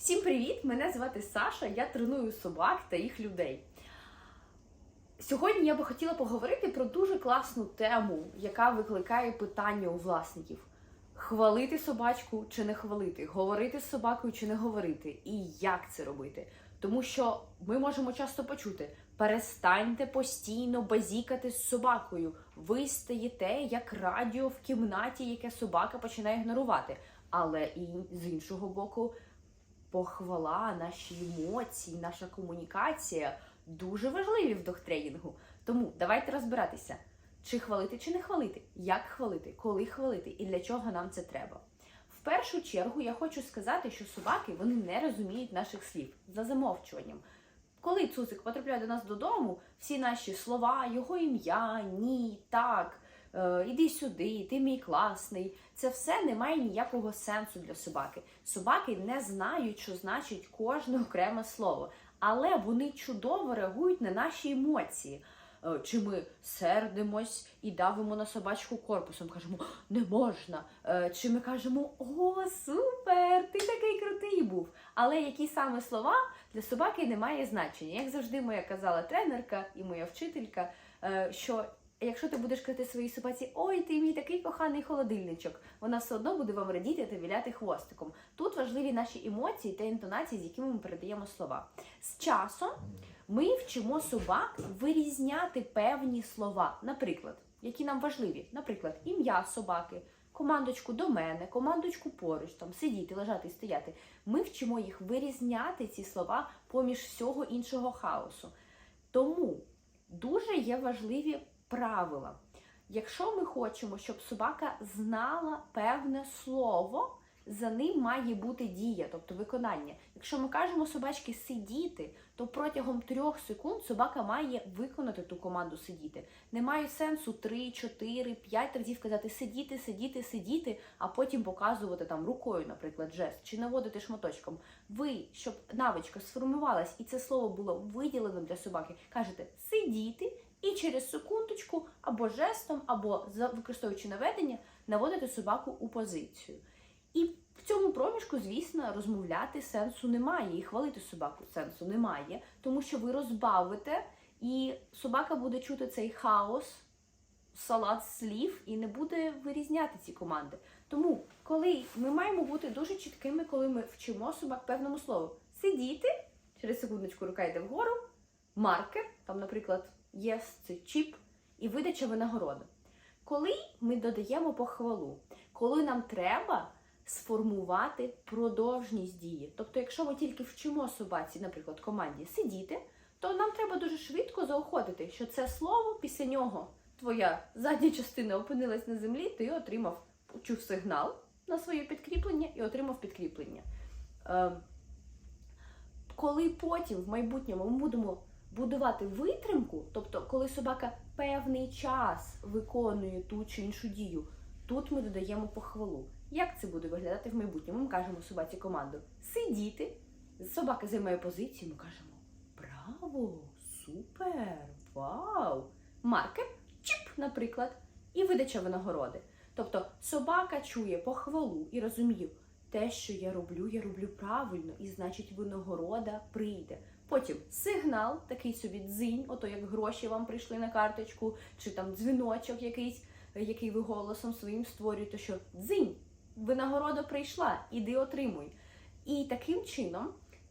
Всім привіт! Мене звати Саша, я треную собак та їх людей. Сьогодні я би хотіла поговорити про дуже класну тему, яка викликає питання у власників: хвалити собачку чи не хвалити, говорити з собакою чи не говорити, і як це робити. Тому що ми можемо часто почути: перестаньте постійно базікати з собакою. Ви стаєте як радіо в кімнаті, яке собака починає ігнорувати. Але і з іншого боку, похвала, наші емоції, наша комунікація дуже важливі в дохтренінгу. Тому давайте розбиратися, чи хвалити, чи не хвалити, як хвалити, коли хвалити і для чого нам це треба. В першу чергу я хочу сказати, що собаки вони не розуміють наших слів за замовчуванням. Коли цуцик потрапляє до нас додому, всі наші слова, його ім'я, ні, так, іди сюди, ти мій класний. Це все не має ніякого сенсу для собаки. Собаки не знають, що значить кожне окреме слово, але вони чудово реагують на наші емоції. Е, Чи ми сердимось і давимо на собачку корпусом, кажемо не можна. Е, Чи ми кажемо О, супер! Ти такий крутий був. Але які саме слова для собаки не має значення. Як завжди, моя казала тренерка і моя вчителька, е, що якщо ти будеш крити своїй собаці, ой, ти мій такий коханий холодильничок, вона все одно буде вам радіти та віляти хвостиком. Тут важливі наші емоції та інтонації, з якими ми передаємо слова. З часом ми вчимо собак вирізняти певні слова, наприклад, які нам важливі, наприклад, ім'я собаки. Командочку до мене, командочку поруч, там сидіти, лежати, стояти. Ми вчимо їх вирізняти ці слова поміж всього іншого хаосу. Тому дуже є важливі правила. Якщо ми хочемо, щоб собака знала певне слово, за ним має бути дія, тобто виконання. Якщо ми кажемо собачки сидіти, то протягом трьох секунд собака має виконати ту команду сидіти. Немає сенсу 3, 4, 5 разів казати сидіти, сидіти, сидіти, а потім показувати там рукою, наприклад, жест, чи наводити шматочком. Ви, щоб навичка сформувалась і це слово було виділеним для собаки, кажете сидіти. І через секундочку або жестом, або використовуючи наведення, наводити собаку у позицію. І в цьому проміжку, звісно, розмовляти сенсу немає, і хвалити собаку сенсу немає, тому що ви розбавите, і собака буде чути цей хаос, салат слів і не буде вирізняти ці команди. Тому, коли ми маємо бути дуже чіткими, коли ми вчимо собак певному слову сидіти, через секундочку рука йде вгору, маркер, там, наприклад, єс це чіп, і видача винагороди. Коли ми додаємо похвалу, коли нам треба сформувати продовжність дії. Тобто, якщо ми тільки вчимо собаці, наприклад, команді сидіти, то нам треба дуже швидко заохотити, що це слово після нього твоя задня частина опинилась на землі, ти отримав почув сигнал на своє підкріплення і отримав підкріплення. Е, коли потім в майбутньому ми будемо будувати витримку, тобто, коли собака певний час виконує ту чи іншу дію, тут ми додаємо похвалу. Як це буде виглядати в майбутньому? Ми кажемо собаці команду сидіти. Собака займає позицію, ми кажемо Браво! Супер! Вау! Маркер, чіп, наприклад, і видача винагороди. Тобто собака чує похвалу і розуміє, те, що я роблю, я роблю правильно, і значить винагорода прийде. Потім сигнал, такий собі дзинь, ото як гроші вам прийшли на карточку, чи там дзвіночок якийсь, який ви голосом своїм створюєте, що дзинь, винагорода прийшла, іди отримуй. І таким чином,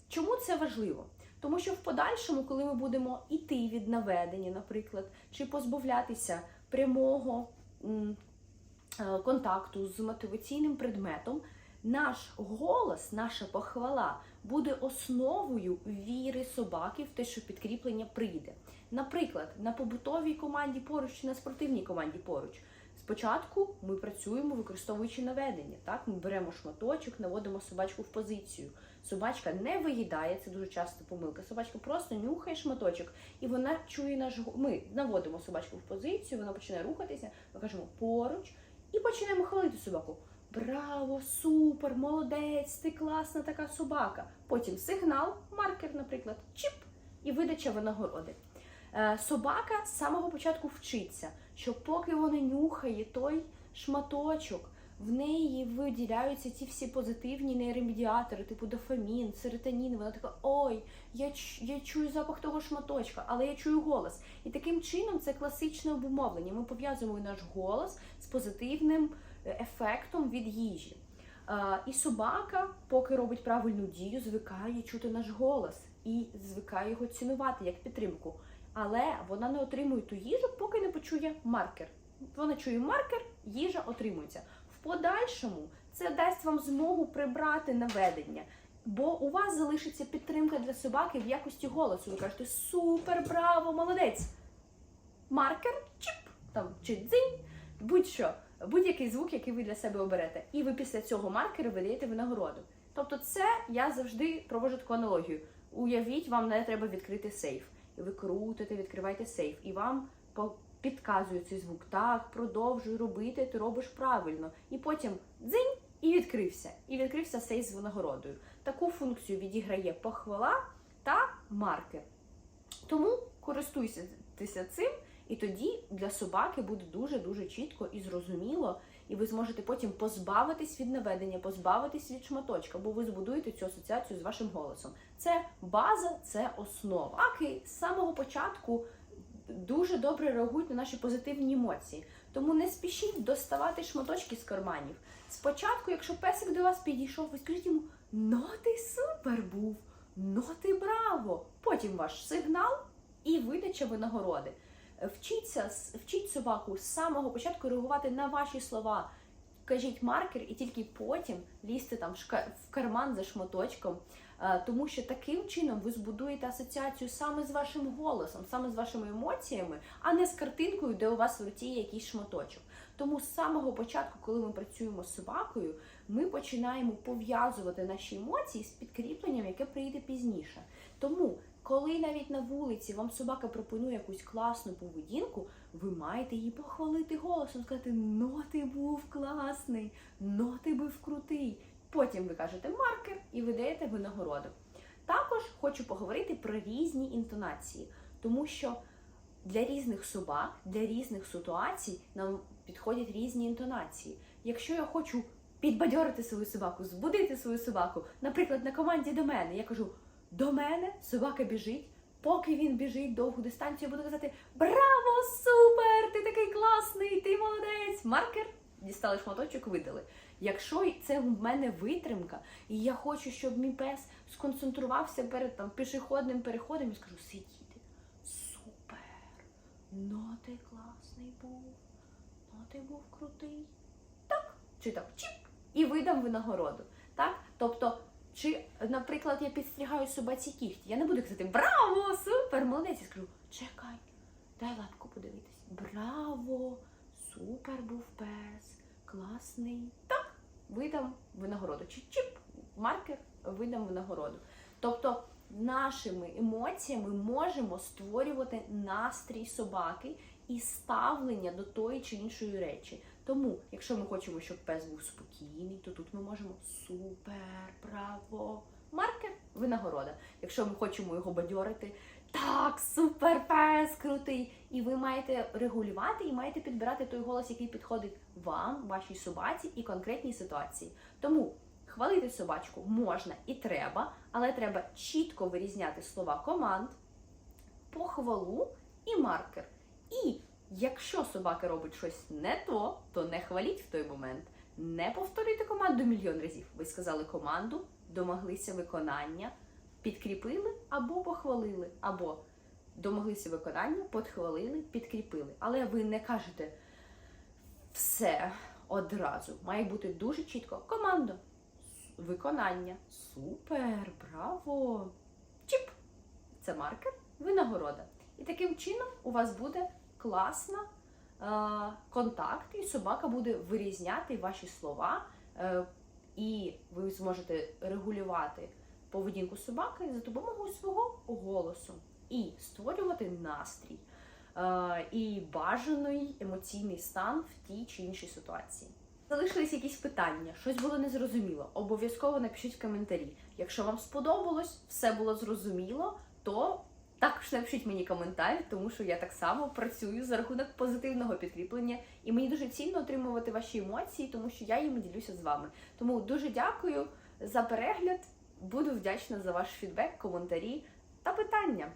чому це важливо? Тому що в подальшому, коли ми будемо іти від наведення, наприклад, чи позбавлятися прямого е, контакту з мотиваційним предметом, наш голос, наша похвала буде основою віри собаки в те, що підкріплення прийде. Наприклад, на побутовій команді поруч чи на спортивній команді поруч. Спочатку ми працюємо, використовуючи наведення. Так, ми беремо шматочок, наводимо собачку в позицію. Собачка не виїдає, це дуже часто помилка. Собачка просто нюхає шматочок, і вона чує наш Ми наводимо собачку в позицію, вона починає рухатися. Ми кажемо поруч і починаємо хвалити собаку. Браво, супер, молодець, ти класна така собака. Потім сигнал, маркер, наприклад, чіп, і видача винагороди. Е, Собака з самого початку вчиться, що поки вона нюхає той шматочок, в неї виділяються ці всі позитивні нейромедіатори, типу дофамін, серотонін. Вона така, ой, я, я чую запах того шматочка, але я чую голос. І таким чином це класичне обумовлення. Ми пов'язуємо наш голос з позитивним ефектом від їжі. Е, І собака, поки робить правильну дію, звикає чути наш голос і звикає його цінувати як підтримку. Але вона не отримує ту їжу, поки не почує маркер. Вона чує маркер, їжа отримується. В подальшому це дасть вам змогу прибрати наведення, бо у вас залишиться підтримка для собаки в якості голосу. Ви кажете супер, браво, молодець! Маркер, чіп, там чи дзинь, будь-що, будь-який звук, який ви для себе оберете. І ви після цього маркера видаєте винагороду. Тобто, це я завжди проводжу таку аналогію. Уявіть, вам не треба відкрити сейф. І ви крутите, відкриваєте сейф, і вам підказує цей звук. Так, продовжуй робити, ти робиш правильно. І потім дзинь і відкрився. І відкрився сейф з винагородою. Таку функцію відіграє похвала та маркер. Тому користуйтеся цим, і тоді для собаки буде дуже дуже чітко і зрозуміло, і ви зможете потім позбавитись від наведення, позбавитись від шматочка, бо ви збудуєте цю асоціацію з вашим голосом. Це база, це основа. Аки з самого початку дуже добре реагують на наші позитивні емоції. Тому не спішіть доставати шматочки з карманів. Спочатку, якщо песик до вас підійшов, ви скажіть йому: ну ти супер був, ну ти браво! Потім ваш сигнал і видача винагороди. Вчіться, вчіть собаку з самого початку реагувати на ваші слова. Кажіть маркер, і тільки потім лізьте там в в карман за шматочком, Е, тому що таким чином ви збудуєте асоціацію саме з вашим голосом, саме з вашими емоціями, а не з картинкою, де у вас в руці є якийсь шматочок. Тому з самого початку, коли ми працюємо з собакою, ми починаємо пов'язувати наші емоції з підкріпленням, яке прийде пізніше. Тому, коли навіть на вулиці вам собака пропонує якусь класну поведінку, ви маєте її похвалити голосом, сказати: ну ти був класний, ну ти був крутий. Потім ви кажете маркер і ви даєте винагороду. Також хочу поговорити про різні інтонації, тому що для різних собак, для різних ситуацій нам підходять різні інтонації. Якщо я хочу підбадьорити свою собаку, збудити свою собаку, наприклад, на команді до мене, я кажу: до мене собака біжить. Поки він біжить довгу дистанцію, я буду казати: Браво, супер! Ти такий класний, ти молодець! Маркер дістали шматочок, видали. Якщо це в мене витримка, і я хочу, щоб мій пес сконцентрувався перед там пішохідним переходом, я скажу сидіти. Супер! Ну ти класний був, ну ти був крутий. Так, чи так, чіп, і видам винагороду. Так? Тобто, чи, наприклад, я підстрігаю собаці кіхті, я не буду казати Браво! Супер! Молодець! Я скажу, чекай, дай лапку подивитись. Браво! Супер був пес! Класний! Так, видам винагороду. Чи чіп, маркер, видам винагороду. Тобто нашими емоціями можемо створювати настрій собаки і ставлення до тої чи іншої речі. Тому, якщо ми хочемо, щоб пес був спокійний, то тут ми можемо супер, браво, маркер, винагорода. Якщо ми хочемо його бадьорити, так, супер пес, крутий. І ви маєте регулювати і маєте підбирати той голос, який підходить вам, вашій собаці і конкретній ситуації. Тому хвалити собачку можна і треба, але треба чітко вирізняти слова команд, похвалу і маркер. І якщо собака робить щось не то, то не хваліть в той момент. Не повторюйте команду мільйон разів. Ви сказали команду, домоглися виконання, підкріпили або похвалили, або домоглися виконання, підхвалили, підкріпили. Але ви не кажете все одразу. Має бути дуже чітко. Команда, виконання. Супер, браво! Чіп! Це маркер, винагорода. І таким чином у вас буде класна е, контакт, і собака буде вирізняти ваші слова, е, і ви зможете регулювати поведінку собаки за допомогою свого голосу і створювати настрій е, і бажаний емоційний стан в тій чи іншій ситуації. Залишились якісь питання, щось було незрозуміло. Обов'язково напишіть в коментарі. Якщо вам сподобалось, все було зрозуміло, то Також напишіть мені коментар, тому що я так само працюю за рахунок позитивного підкріплення, і мені дуже цінно отримувати ваші емоції, тому що я їм ділюся з вами. Тому дуже дякую за перегляд. Буду вдячна за ваш фідбек, коментарі та питання.